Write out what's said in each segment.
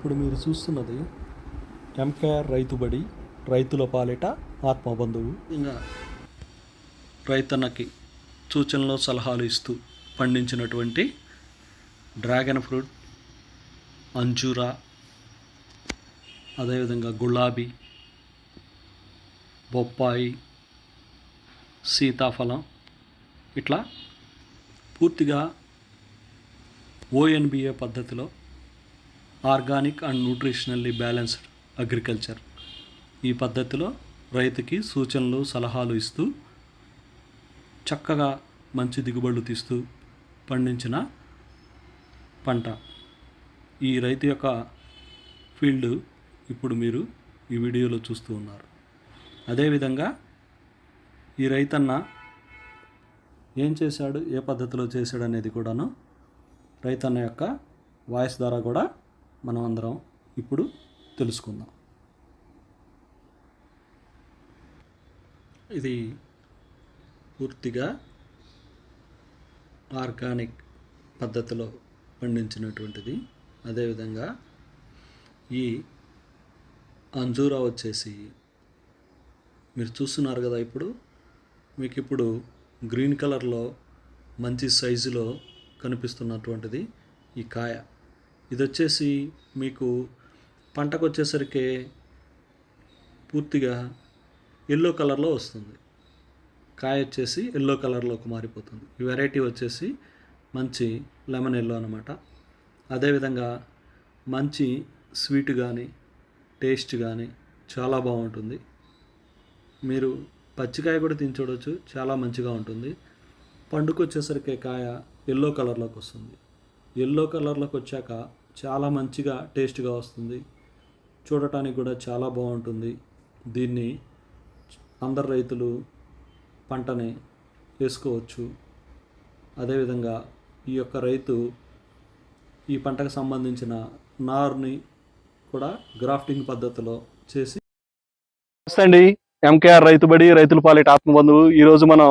ఇప్పుడు మీరు చూస్తున్నది ఎంకేఆర్ రైతుబడి రైతుల పాలిట ఆత్మబంధువు. ఇంకా రైతన్నకి సూచనలు సలహాలు ఇస్తూ పండించినటువంటి డ్రాగన్ ఫ్రూట్ అంజూరా అదేవిధంగా గులాబీ బొప్పాయి సీతాఫలం ఇట్లా పూర్తిగా ఓఎన్బిఏ పద్ధతిలో organic and nutritionally balanced agriculture. ఈ పద్ధతిలో రైతుకి సూచనలు సలహాలు ఇస్తూ చక్కగా మంచి దిగుబడులు తీస్తూ పండించిన పంట. ఈ రైతు యొక్క ఫీల్డ్ ఇప్పుడు మీరు ఈ వీడియోలో చూస్తూ ఉన్నారు. అదేవిధంగా ఈ రైతన్న ఏం చేశాడు ఏ పద్ధతిలో చేశాడు అనేది కూడాను రైతన్న యొక్క వాయిస్ ద్వారా కూడా మనం అందరం ఇప్పుడు తెలుసుకుందాం. ఇది పూర్తిగా ఆర్గానిక్ పద్ధతిలో పండించినటువంటిది. అదేవిధంగా ఈ అంజూరా వచ్చేసి మీరు చూస్తున్నారు కదా ఇప్పుడు. మీకు ఇప్పుడు గ్రీన్ కలర్లో మంచి సైజులో కనిపిస్తున్నటువంటిది ఈ కాయ. ఇది వచ్చేసి మీకు పంటకు వచ్చేసరికి పూర్తిగా ఎల్లో కలర్లో వస్తుంది. కాయ వచ్చేసి ఎల్లో కలర్లోకి మారిపోతుంది. ఈ వెరైటీ వచ్చేసి మంచి లెమన్ ఎల్లో అనమాట అదేవిధంగా మంచి స్వీట్ కానీ టేస్ట్ కానీ చాలా బాగుంటుంది. మీరు పచ్చికాయ కూడా తిని చూడవచ్చు చాలా మంచిగా ఉంటుంది. పండుకొచ్చేసరికి కాయ ఎల్లో కలర్లోకి వస్తుంది. ఎల్లో కలర్లోకి వచ్చాక చాలా మంచిగా టేస్ట్గా వస్తుంది. చూడటానికి కూడా చాలా బాగుంటుంది. దీన్ని అందరు రైతులు పంటని వేసుకోవచ్చు. అదేవిధంగా ఈ యొక్క రైతు ఈ పంటకు సంబంధించిన నారుని కూడా గ్రాఫ్టింగ్ పద్ధతిలో చేసి నమస్తే అండి. ఎంకేఆర్ రైతుబడి రైతుల పాలిట ఆత్మబంధువు. ఈరోజు మనం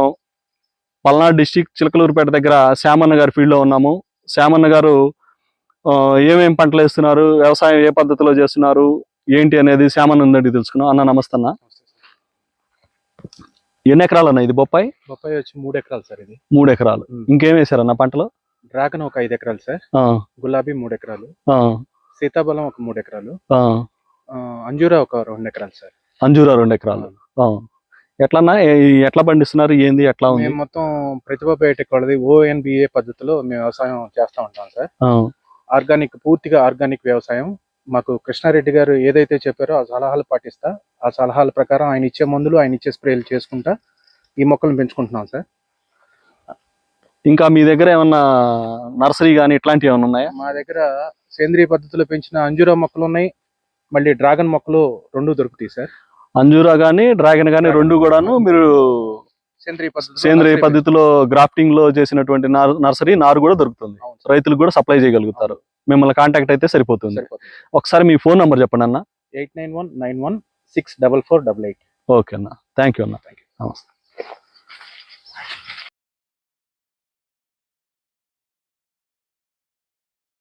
పల్నాడు డిస్టిక్ చిలకలూరుపేట దగ్గర శ్యామన్న గారి ఫీల్డ్లో ఉన్నాము. శ్యామన్న గారు ఆ, ఏమేం పంటలు వేస్తున్నారు? వ్యవసాయం ఏ పద్ధతిలో చేస్తున్నారు? ఏంటి అనేది శ్యామన్న ఉందండి తెలుసుకున్నాం. అన్న నమస్తే అన్న. ఎన్ని ఎకరాలు అన్న ఇది బొప్పాయి? బొప్పాయి వచ్చి మూడు ఎకరాలు సార్ ఇది. మూడు ఎకరాలు. ఇంకేం వేశారన్న పంటలు? డ్రాగన్ ఒక ఐదు ఎకరాలు సార్. గులాబీ మూడు ఎకరాలు. సీతాఫలం ఒక మూడు ఎకరాలు. అంజూరా ఒక రెండు ఎకరాలు సార్. అంజూరా రెండు ఎకరాలు. ఎట్లన్నా ఏ- ఎట్లా పండిస్తున్నారు? ఏంది? ఎట్లా ఉంది? మేము మొత్తం ప్రతిభ బయోటెక్ వాళ్ళది ఓఎన్బిఏ పద్ధతిలో మేము వ్యవసాయం చేస్తూ ఉంటాం సార్. ఆర్గానిక్ పూర్తిగా ఆర్గానిక్ వ్యవసాయం. మాకు కృష్ణారెడ్డి గారు ఏదైతే చెప్పారో ఆ సలహాలు పాటిస్తా. ఆ సలహాల ప్రకారం ఆయన ఇచ్చే మందులు ఆయన ఇచ్చే స్ప్రేలు చేసుకుంటా ఈ మొక్కలను పెంచుకుంటున్నాం సార్. ఇంకా మీ దగ్గర ఏమన్నా నర్సరీ కానీ ఇట్లాంటివి ఏమైనా ఉన్నాయా? మా దగ్గర సేంద్రియ పద్ధతిలో పెంచిన అంజూరా మొక్కలు ఉన్నాయి. మళ్ళీ డ్రాగన్ మొక్కలు రెండు దొరుకుతాయి సార్. అంజూరా గానీ డ్రాగన్ గానీ రెండు కూడాను మీరు సేంద్రియ పద్ధతిలో గ్రాఫ్టింగ్లో చేసినటువంటి నార్- నర్సరీ నారు కూడా దొరుకుతుంది. రైతులకు కూడా సప్లై చేయగలుగుతారు. మిమ్మల్ని కాంటాక్ట్ అయితే సరిపోతుంది. సరిపోతుంది. ఒకసారి మీ ఫోన్ నంబర్ చెప్పండి అన్న. Eight nine one nine one six double four double eight. Okay అన్న. థ్యాంక్ యూ అన్న నమస్తే.